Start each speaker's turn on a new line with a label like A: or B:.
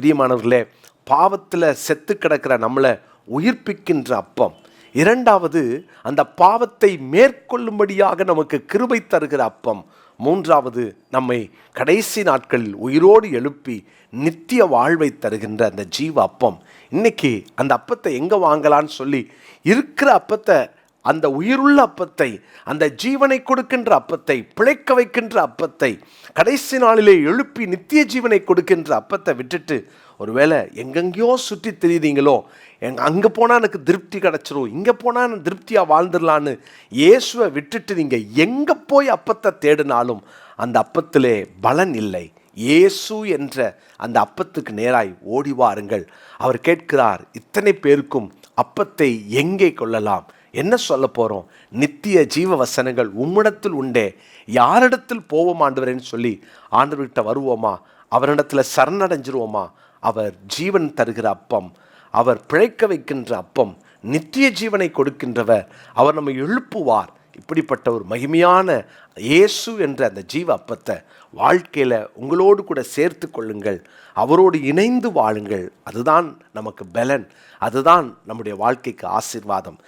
A: பிரியமானவர்களே பாவத்தில் செத்து கிடக்கிற நம்மளை உயிர்ப்பிக்கின்ற அப்பம். இரண்டாவது அந்த பாவத்தை மேற்கொள்ளும்படியாக நமக்கு கிருபை தருகிற அப்பம். மூன்றாவது நம்மை கடைசி நாட்களில் உயிரோடு எழுப்பி நித்திய வாழ்வை தருகின்ற அந்த ஜீவ அப்பம். இன்னைக்கு அந்த அப்பத்தை எங்கே வாங்கலான்னு சொல்லி இருக்கிற அப்பத்தை அந்த உயிருள்ள அப்பத்தை அந்த ஜீவனை கொடுக்கின்ற அப்பத்தை பிழைக்க வைக்கின்ற அப்பத்தை கடைசி நாளிலே எழுப்பி நித்திய ஜீவனை கொடுக்கின்ற அப்பத்தை விட்டுட்டு ஒருவேளை எங்கெங்கேயோ சுற்றி தெரியுறீங்களோ எங்க அங்கே போனால் எனக்கு திருப்தி கிடச்சிரும் இங்கே போனால் நான் திருப்தியாக வாழ்ந்துடலான்னு இயேசுவை விட்டுட்டு நீங்கள் எங்கே போய் அப்பத்தை தேடினாலும் அந்த அப்பத்திலே பலன் இல்லை. இயேசு என்ற அந்த அப்பத்துக்கு நேராய் ஓடி வாருங்கள். அவர் கேட்கிறார் இத்தனை பேருக்கும் அப்பத்தை எங்கே கொள்ளலாம்? என்ன சொல்ல போகிறோம் நித்திய ஜீவ வசனங்கள் உம்மிடத்தில் உண்டே. யாரிடத்தில் போவோம் ஆண்டவரேன்னு சொல்லி ஆண்டவர்கிட்ட வருவோமா? அவரிடத்தில் சரணடைஞ்சிருவோமா? அவர் ஜீவன் தருகிற அப்பம் அவர் பிழைக்க வைக்கின்ற அப்பம் நித்திய ஜீவனை கொடுக்கின்றவர் அவர் நம்மை எழுப்புவார். இப்படிப்பட்ட ஒரு மகிமையான இயேசு என்ற அந்த ஜீவ அப்பத்தை வாழ்க்கையில் உங்களோடு கூட சேர்த்து கொள்ளுங்கள். அவரோடு இணைந்து வாழுங்கள். அதுதான் நமக்கு பலன். அதுதான் நம்முடைய வாழ்க்கைக்கு ஆசீர்வாதம்.